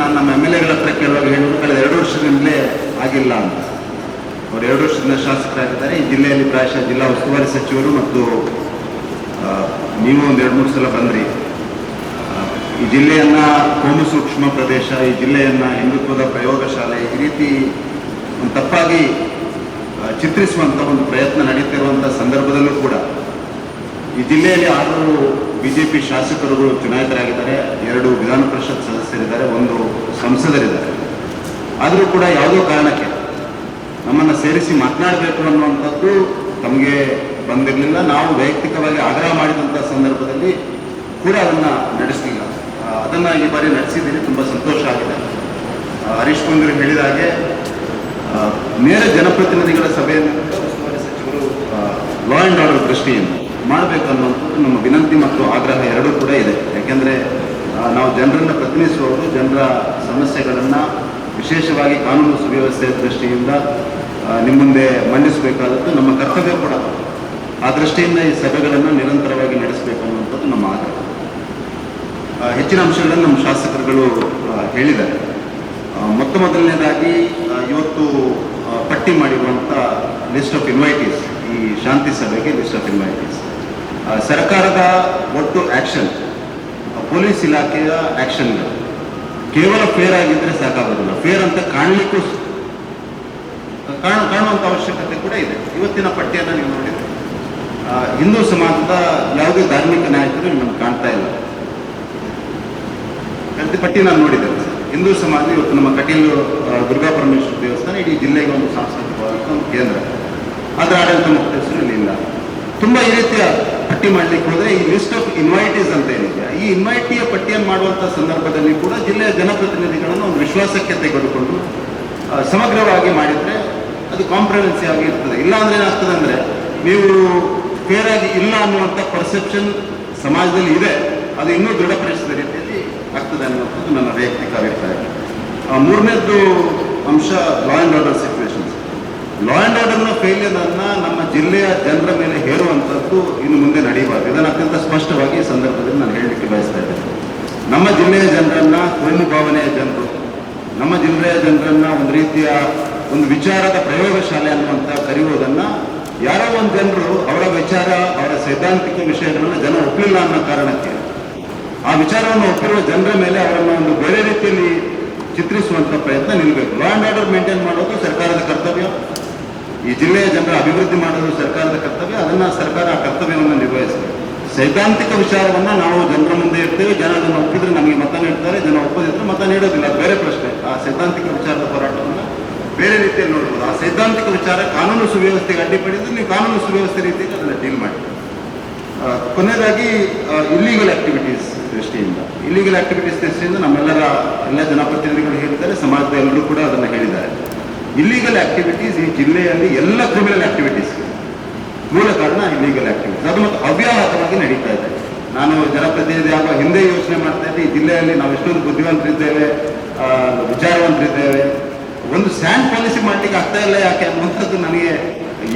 ನಾನು ನಮ್ಮ M L ಎಗಳ ಹತ್ರ ಕೇಳುವಾಗ ಹೇಳಿದ್ರು, ಕಳೆದ ಎರಡು ವರ್ಷದಿಂದಲೇ ಆಗಿಲ್ಲ ಅಂತ. ಅವರು ಎರಡು ವರ್ಷದಿಂದ ಶಾಸಕರಾಗಿದ್ದಾರೆ. ಈ ಜಿಲ್ಲೆಯಲ್ಲಿ ಪ್ರಾಯಶಃ ಜಿಲ್ಲಾ ಉಸ್ತುವಾರಿ ಸಚಿವರು ಮತ್ತು ನೀವು ಒಂದು ಎರಡು ಮೂರು ಸಲ ಬಂದ್ರಿ. ಈ ಜಿಲ್ಲೆಯನ್ನ ಕೋಮು ಸೂಕ್ಷ್ಮ ಪ್ರದೇಶ, ಈ ಜಿಲ್ಲೆಯನ್ನ ಹಿಂದುತ್ವದ ಪ್ರಯೋಗಶಾಲೆ ಈ ರೀತಿ ಒಂದು ತಪ್ಪಾಗಿ ಚಿತ್ರಿಸುವಂಥ ಒಂದು ಪ್ರಯತ್ನ ನಡೀತಿರುವಂಥ ಸಂದರ್ಭದಲ್ಲೂ ಕೂಡ ಈ ಜಿಲ್ಲೆಯಲ್ಲಿ ಆರು ಬಿಜೆಪಿ ಶಾಸಕರುಗಳು ಚುನಾಯಿತರಾಗಿದ್ದಾರೆ. ಎರಡು ವಿಧಾನ ಪರಿಷತ್ ಸದಸ್ಯರಿದ್ದಾರೆ. ಒಂದು ಸಂಸದರಿದ್ದಾರೆ ಆದರೂ ಕೂಡ ಯಾವುದೋ ಕಾರಣಕ್ಕೆ ನಮ್ಮನ್ನು ಸೇರಿಸಿ ಮಾತನಾಡಬೇಕು ಅನ್ನುವಂಥದ್ದು ತಮಗೆ ಬಂದಿರಲಿಲ್ಲ. ನಾವು ವೈಯಕ್ತಿಕವಾಗಿ ಆಗ್ರಹ ಮಾಡಿದಂಥ ಸಂದರ್ಭದಲ್ಲಿ ಕೂಡ ಅದನ್ನು ನಡೆಸಲಿಲ್ಲ. ಅದನ್ನು ಈ ಬಾರಿ ನಡೆಸಿದ್ದೀನಿ. ತುಂಬ ಸಂತೋಷ ಆಗಿದೆ. ಹರೀಶ್ ಕುಂದ್ರಿ ಹೇಳಿದ ಹಾಗೆ ನೇರ ಜನಪ್ರತಿನಿಧಿಗಳ ಸಭೆಯನ್ನು ಉಸ್ತುವಾರಿ ಸಚಿವರು ಲಾ ಆ್ಯಂಡ್ ಆರ್ಡರ್ ದೃಷ್ಟಿಯಿಂದ ಮಾಡಬೇಕು ಅನ್ನುವಂಥದ್ದು ನಮ್ಮ ವಿನಂತಿ ಮತ್ತು ಆಗ್ರಹ ಎರಡೂ ಕೂಡ ಇದೆ. ಯಾಕೆಂದರೆ ನಾವು ಜನರನ್ನು ಪ್ರತಿನಿಧಿಸುವವರು, ಜನರ ಸಮಸ್ಯೆಗಳನ್ನು ವಿಶೇಷವಾಗಿ ಕಾನೂನು ಸುವ್ಯವಸ್ಥೆಯ ದೃಷ್ಟಿಯಿಂದ ನಿಮ್ಮ ಮುಂದೆ ಮಂಡಿಸಬೇಕಾದದ್ದು ನಮ್ಮ ಕರ್ತವ್ಯ ಕೂಡ ಆ ದೃಷ್ಟಿಯಿಂದ ಈ ಸಭೆಗಳನ್ನು ನಿರಂತರವಾಗಿ ನಡೆಸಬೇಕು ಅನ್ನುವಂಥದ್ದು ನಮ್ಮ ಆಗ್ರಹ. ಹೆಚ್ಚಿನ ಅಂಶಗಳನ್ನು ನಮ್ಮ ಶಾಸಕರುಗಳು ಹೇಳಿದ್ದಾರೆ. ಮೊತ್ತ ಮೊದಲನೇದಾಗಿ ಇವತ್ತು ಪಟ್ಟಿ ಮಾಡಿರುವಂಥ ಲಿಸ್ಟ್ ಆಫ್ ಇನ್ವೈಟೀಸ್, ಈ ಶಾಂತಿ ಸಭೆಗೆ ಲಿಸ್ಟ್ ಆಫ್ ಇನ್ವೈಟೀಸ್. ಸರ್ಕಾರದ ಒಟ್ಟು ಆಕ್ಷನ್ ಪೊಲೀಸ್ ಇಲಾಖೆಯ ಆಕ್ಷನ್ ಕೇವಲ ಫೇರ್ ಆಗಿದ್ರೆ ಸಾಕಾಗೋದಿಲ್ಲ. ಫೇರ್ ಅಂತ ಕಾಣಲಿಕ್ಕೂ ಕಾಣ ಕಾಣುವಂಥ ಅವಶ್ಯಕತೆ ಕೂಡ ಇದೆ. ಇವತ್ತಿನ ಪಟ್ಟಿಯನ್ನು ನೀವು ನೋಡಿದ್ರೆ ಹಿಂದೂ ಸಮಾಜದ ಯಾವುದೇ ಧಾರ್ಮಿಕ ನಾಯಕರು ನಮ್ಗೆ ಕಾಣ್ತಾ ಇಲ್ಲ. ಪ್ರತಿ ಪಟ್ಟಿ ನಾನು ನೋಡಿದೆ ಹಿಂದೂ ಸಮಾಜ ಇವತ್ತು ನಮ್ಮ ಕಟೀಲು ದುರ್ಗಾ ಪರಮೇಶ್ವರ ದೇವಸ್ಥಾನ ಇಡೀ ಜಿಲ್ಲೆಗೆ ಒಂದು ಸಾಂಸ್ಕೃತಿಕವಾದಂಥ ಒಂದು ಕೇಂದ್ರ. ಅದರ ಆಡಳಿತ ಮುಖ್ಯಸ್ಥರು ಇಲ್ಲ. ತುಂಬ ಈ ರೀತಿಯ ಪಟ್ಟಿ ಮಾಡ್ಲಿಕ್ಕೆ ಹೋದ್ರೆ ಈ ಲಿಸ್ಟ್ ಆಫ್ ಇನ್ವೈಟೀಸ್ ಅಂತ ಏನಿದೆ ಈ ಇನ್ವೈಟಿಯ ಪಟ್ಟಿಯನ್ನು ಮಾಡುವಂಥ ಸಂದರ್ಭದಲ್ಲಿ ಕೂಡ ಜಿಲ್ಲೆಯ ಜನಪ್ರತಿನಿಧಿಗಳನ್ನು ಒಂದು ವಿಶ್ವಾಸಕ್ಕೆ ತೆಗೆದುಕೊಂಡು ಸಮಗ್ರವಾಗಿ ಮಾಡಿದ್ರೆ ಅದು ಕಾಂಪ್ರಹೆನ್ಸಿ ಆಗಿ ಇರ್ತದೆ. ಇಲ್ಲ ಅಂದ್ರೆ ಏನಾಗ್ತದೆ ಅಂದ್ರೆ, ನೀವು ಫೇರ್ ಆಗಿ ಇಲ್ಲ ಅನ್ನುವಂಥ ಪರ್ಸೆಪ್ಷನ್ ಸಮಾಜದಲ್ಲಿ ಇದೆ. ಅದು ಇನ್ನೂ ದೃಢಪಡಿಸಿದ ರೀತಿಯಲ್ಲಿ ಆಗ್ತದೆ ಅನ್ನುವಂಥದ್ದು ನನ್ನ ವೈಯಕ್ತಿಕ ಅಭಿಪ್ರಾಯ. ಮೂರನೇದ್ದು ಅಂಶ ಲಾ ಆ್ಯಂಡ್ ಆರ್ಡರ್ ಆ್ಯಂಡ್ ಅನ್ನ ನಮ್ಮ ಜಿಲ್ಲೆಯ ಜನರ ಮೇಲೆ ಹೇರುವಂತದ್ದು ಇನ್ನು ಮುಂದೆ ನಡೆಯಬಾರದು ಇದನ್ನು ಅತ್ಯಂತ ಸ್ಪಷ್ಟವಾಗಿ ಈ ಸಂದರ್ಭದಲ್ಲಿ ನಾನು ಹೇಳಲಿಕ್ಕೆ ಬಯಸ್ತಾ ಇದ್ದೇನೆ. ನಮ್ಮ ಜಿಲ್ಲೆಯ ಜನರನ್ನ ಕೋಮು ಭಾವನೆಯ ಜನರು, ನಮ್ಮ ಜಿಲ್ಲೆಯ ಜನರನ್ನ ಒಂದು ರೀತಿಯ ಒಂದು ವಿಚಾರದ ಪ್ರಯೋಗಶಾಲೆ ಅನ್ನುವಂತ ಕರೆಯುವುದನ್ನ ಯಾರೋ ಒಂದು ಜನರು ಅವರ ವಿಚಾರ, ಅವರ ಸೈದ್ಧಾಂತಿಕ ವಿಷಯಗಳನ್ನು ಜನ ಒಪ್ಪಲಿಲ್ಲ ಅನ್ನೋ ಕಾರಣಕ್ಕೆ, ಆ ವಿಚಾರವನ್ನು ಒಪ್ಪಿರುವ ಜನರ ಮೇಲೆ ಅವರನ್ನು ಒಂದು ಬೇರೆ ರೀತಿಯಲ್ಲಿ ಚಿತ್ರಿಸುವಂತ ಪ್ರಯತ್ನ ನಿಲ್ಲಬೇಕು ಲಾ ಆರ್ಡರ್ ಮೇಂಟೈನ್ ಮಾಡೋದು ಸರ್ಕಾರದ ಕರ್ತವ್ಯ. ಈ ಜಿಲ್ಲೆಯ ಜನರ ಅಭಿವೃದ್ಧಿ ಮಾಡಲು ಸರ್ಕಾರದ ಕರ್ತವ್ಯ, ಅದನ್ನ ಸರ್ಕಾರ ಆ ಕರ್ತವ್ಯವನ್ನು ನಿರ್ವಹಿಸಬೇಕು ಸೈದ್ಧಾಂತಿಕ ವಿಚಾರವನ್ನ ನಾವು ಜನರ ಮುಂದೆ ಇರ್ತೇವೆ ಜನ ಅದನ್ನು ಒಪ್ಪಿದ್ರೆ ನಮಗೆ ಮತ ನೀಡ್ತಾರೆ. ಜನ ಒಪ್ಪದಿದ್ರೆ ಮತ ನೀಡೋದಿಲ್ಲ. ಅದು ಬೇರೆ ಪ್ರಶ್ನೆ. ಆ ಸೈದ್ಧಾಂತಿಕ ವಿಚಾರದ ಹೋರಾಟವನ್ನು ಬೇರೆ ರೀತಿಯಲ್ಲಿ ನೋಡ್ಬೋದು. ಆ ಸೈದ್ಧಾಂತಿಕ ವಿಚಾರ ಕಾನೂನು ಸುವ್ಯವಸ್ಥೆಗೆ ಅಡ್ಡಿಪಡಿದ್ರೆ ನೀವು ಕಾನೂನು ಸುವ್ಯವಸ್ಥೆ ರೀತಿಯಲ್ಲಿ ಅದನ್ನು ಡೀಲ್ ಮಾಡಿ. ಕೊನೆಯದಾಗಿ ಇಲ್ಲಿಗಲ್ ಆಕ್ಟಿವಿಟೀಸ್ ದೃಷ್ಟಿಯಿಂದ. ಇಲ್ಲಿಗಲ್ ಆಕ್ಟಿವಿಟೀಸ್ ದೃಷ್ಟಿಯಿಂದ ನಮ್ಮೆಲ್ಲರ ಎಲ್ಲ ಜನಪ್ರತಿನಿಧಿಗಳು ಹೇಳಿದ್ದಾರೆ. ಸಮಾಜದ ಎಲ್ಲರೂ ಕೂಡ ಅದನ್ನು ಹೇಳಿದ್ದಾರೆ. ಇಲ್ಲಿಗಲ್ ಆಕ್ಟಿವಿಟೀಸ್ ಈ ಜಿಲ್ಲೆಯಲ್ಲಿ ಎಲ್ಲ ಕ್ರಿಮಿನಲ್ ಆಕ್ಟಿವಿಟೀಸ್ ಮೂಲ ಕಾರಣ ಇಲ್ಲಿಗಲ್ ಆಕ್ಟಿವಿಟೀಸ್ ಅದು ಮತ್ತು ಅವ್ಯಾಹತವಾಗಿ ನಡೀತಾ ಇದೆ. ನಾನು ಜನಪ್ರತಿನಿಧಿ ಆಗುವ ಹಿಂದೆ ಯೋಚನೆ ಮಾಡ್ತಾ ಇದ್ದೆ, ಈ ಜಿಲ್ಲೆಯಲ್ಲಿ ನಾವು ಎಷ್ಟೊಂದು ಬುದ್ಧಿವಂತರಿದ್ದೇವೆ ವಿಚಾರವಂತರಿದ್ದೇವೆ. ಒಂದು ಸ್ಯಾಂಡ್ ಪಾಲಿಸಿ ಮಾಡ್ಲಿಕ್ಕೆ ಆಗ್ತಾ ಇಲ್ಲ ಯಾಕೆ ಅನ್ನುವಂಥದ್ದು ನನಗೆ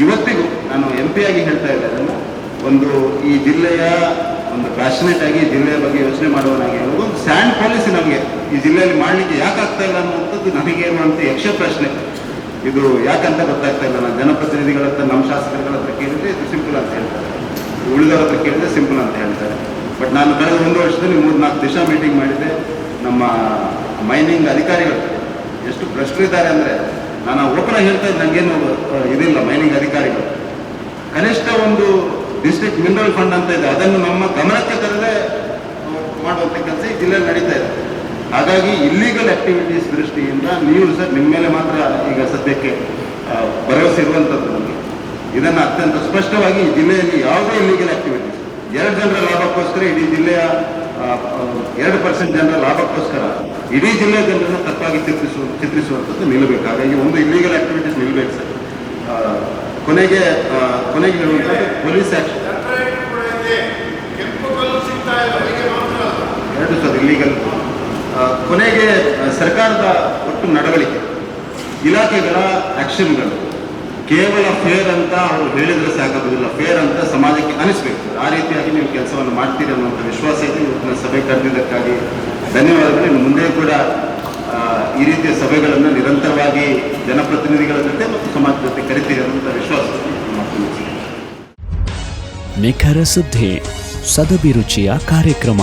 ಇವತ್ತಿಗೂ ನಾನು ಎಂ ಪಿ ಆಗಿ ಹೇಳ್ತಾ ಇದ್ದೆ. ಅದನ್ನು ಒಂದು ಈ ಜಿಲ್ಲೆಯ ಒಂದು ಪ್ಯಾಷನೇಟ್ ಆಗಿ ಜಿಲ್ಲೆಯ ಬಗ್ಗೆ ಯೋಚನೆ ಮಾಡುವನಾಗಿ ಒಂದು ಸ್ಯಾಂಡ್ ಪಾಲಿಸಿ ನಮಗೆ ಈ ಜಿಲ್ಲೆಯಲ್ಲಿ ಮಾಡಲಿಕ್ಕೆ ಯಾಕೆ ಆಗ್ತಾ ಇಲ್ಲ ಅನ್ನುವಂಥದ್ದು ನನಗೆ ಅಂತ ಯಕ್ಷ ಪ್ರಶ್ನೆ. ಇದು ಯಾಕಂತ ಗೊತ್ತಾಗ್ತಾ ಇಲ್ಲ. ನಾನು ಜನಪ್ರತಿನಿಧಿಗಳ ಹತ್ರ, ನಮ್ಮ ಶಾಸಕರುಗಳ ಹತ್ರ ಕೇಳಿದ್ರೆ ಇದು ಸಿಂಪಲ್ ಅಂತ ಹೇಳ್ತಾರೆ. ಉಳಿದವ್ರ ಹತ್ರ ಕೇಳಿದ್ರೆ ಸಿಂಪಲ್ ಅಂತ ಹೇಳ್ತಾರೆ. ಬಟ್ ನಾನು ಕಳೆದ ಒಂದು ವರ್ಷದಲ್ಲಿ ಮೂರು ನಾಲ್ಕು ದಿವಸ ಮೀಟಿಂಗ್ ಮಾಡಿದ್ದೆ. ನಮ್ಮ ಮೈನಿಂಗ್ ಅಧಿಕಾರಿಗಳು. ಎಷ್ಟು ಭ್ರಷ್ಟರಿದ್ದಾರೆ ಅಂದರೆ, ನಾನು ಓಪನ್ ಆಗಿ ಹೇಳ್ತಾ ಇದ್ದೆ ನನಗೇನು ಇದಿಲ್ಲ ಮೈನಿಂಗ್ ಅಧಿಕಾರಿಗಳು. ಕನಿಷ್ಠ ಒಂದು ಡಿಸ್ಟ್ರಿಕ್ಟ್ ಮಿನರಲ್ ಫಂಡ್ ಅಂತ ಇದೆ. ಅದನ್ನು ನಮ್ಮ ಗಮನಕ್ಕೆ ತರದೆ ಮಾಡುವಂಥ ಕೆಲಸ ಈ ಜಿಲ್ಲೆಯಲ್ಲಿ ನಡೀತಾ ಇದೆ. ಹಾಗಾಗಿ ಇಲ್ಲಿಗಲ್ ಆಕ್ಟಿವಿಟೀಸ್ ದೃಷ್ಟಿಯಿಂದ ನೀವು ಸರ್ ನಿಮ್ಮ ಮೇಲೆ ಮಾತ್ರ ಈಗ ಸದ್ಯಕ್ಕೆ ಭರವಸೆ ಇರುವಂಥದ್ದು ನಮಗೆ. ಇದನ್ನು ಅತ್ಯಂತ ಸ್ಪಷ್ಟವಾಗಿ ಜಿಲ್ಲೆಯಲ್ಲಿ ಯಾವುದೇ ಇಲ್ಲಿಗಲ್ ಆಕ್ಟಿವಿಟೀಸ್ ಎರಡು ಜನರ ಲಾಭಕ್ಕೋಸ್ಕರ ಇಡೀ ಜಿಲ್ಲೆಯ ಎರಡು ಪರ್ಸೆಂಟ್ ಜನರ ಲಾಭಕ್ಕೋಸ್ಕರ ಇಡೀ ಜಿಲ್ಲೆಯ ಜನರನ್ನು ತಪ್ಪಾಗಿ ಚಿತ್ರಿಸುವ ಚಿತ್ರಿಸುವಂಥದ್ದು ನಿಲ್ಲಬೇಕು. ಹಾಗಾಗಿ ಒಂದು ಇಲ್ಲಿಗಲ್ ಆಕ್ಟಿವಿಟೀಸ್ ನಿಲ್ಲಬೇಕು ಸರ್. ಕೊನೆಗೆ ಕೊನೆಗೆ ಹೇಳುವಂಥದ್ದು ಪೊಲೀಸ್ ಆಕ್ಷನ್ ಜನರೇಟ್ ಕೂಡ ಇದೆ ಕೆಂಪು ಕಲ್ಲು ಸಿಗ್ತಾ ಇಲ್ಲ ಅವರಿಗೆ ಮಾತ್ರ ಎರಡು ಸರ್ ಇಲ್ಲಿಗಲ್ ಕೊನೆಗೆ ಸರ್ಕಾರದ ಒಟ್ಟು ನಡವಳಿಕೆ. ಇಲಾಖೆಗಳ ಆಕ್ಷನ್ಗಳು. ಕೇವಲ ಫೇರ್ ಅಂತ ಅವರು ಹೇಳಿದ್ರೆ ಸಾಕಾಗೋದಿಲ್ಲ ಫೇರ್ ಅಂತ ಸಮಾಜಕ್ಕೆ ಅನಿಸ್ಬೇಕು. ಆ ರೀತಿಯಾಗಿ ನೀವು ಕೆಲಸವನ್ನು ಮಾಡ್ತೀರಿ ಅನ್ನುವಂಥ ವಿಶ್ವಾಸ ಇದೆ. ಇವತ್ತಿನ ಸಭೆ ಕರೆದಿದ್ದಕ್ಕಾಗಿ ಧನ್ಯವಾದಗಳು. ಇನ್ನು ಮುಂದೆ ಕೂಡ ಈ ರೀತಿಯ ಸಭೆಗಳನ್ನು ನಿರಂತರವಾಗಿ ಜನಪ್ರತಿನಿಧಿಗಳ ಜೊತೆ ಮತ್ತು ಸಮಾಜ ಜೊತೆ ಕರಿತೀರಿ ಅನ್ನುವಂಥ ವಿಶ್ವಾಸ. ನಿಖರ ಸುದ್ದಿ, ಸದಭಿರುಚಿಯ ಕಾರ್ಯಕ್ರಮ.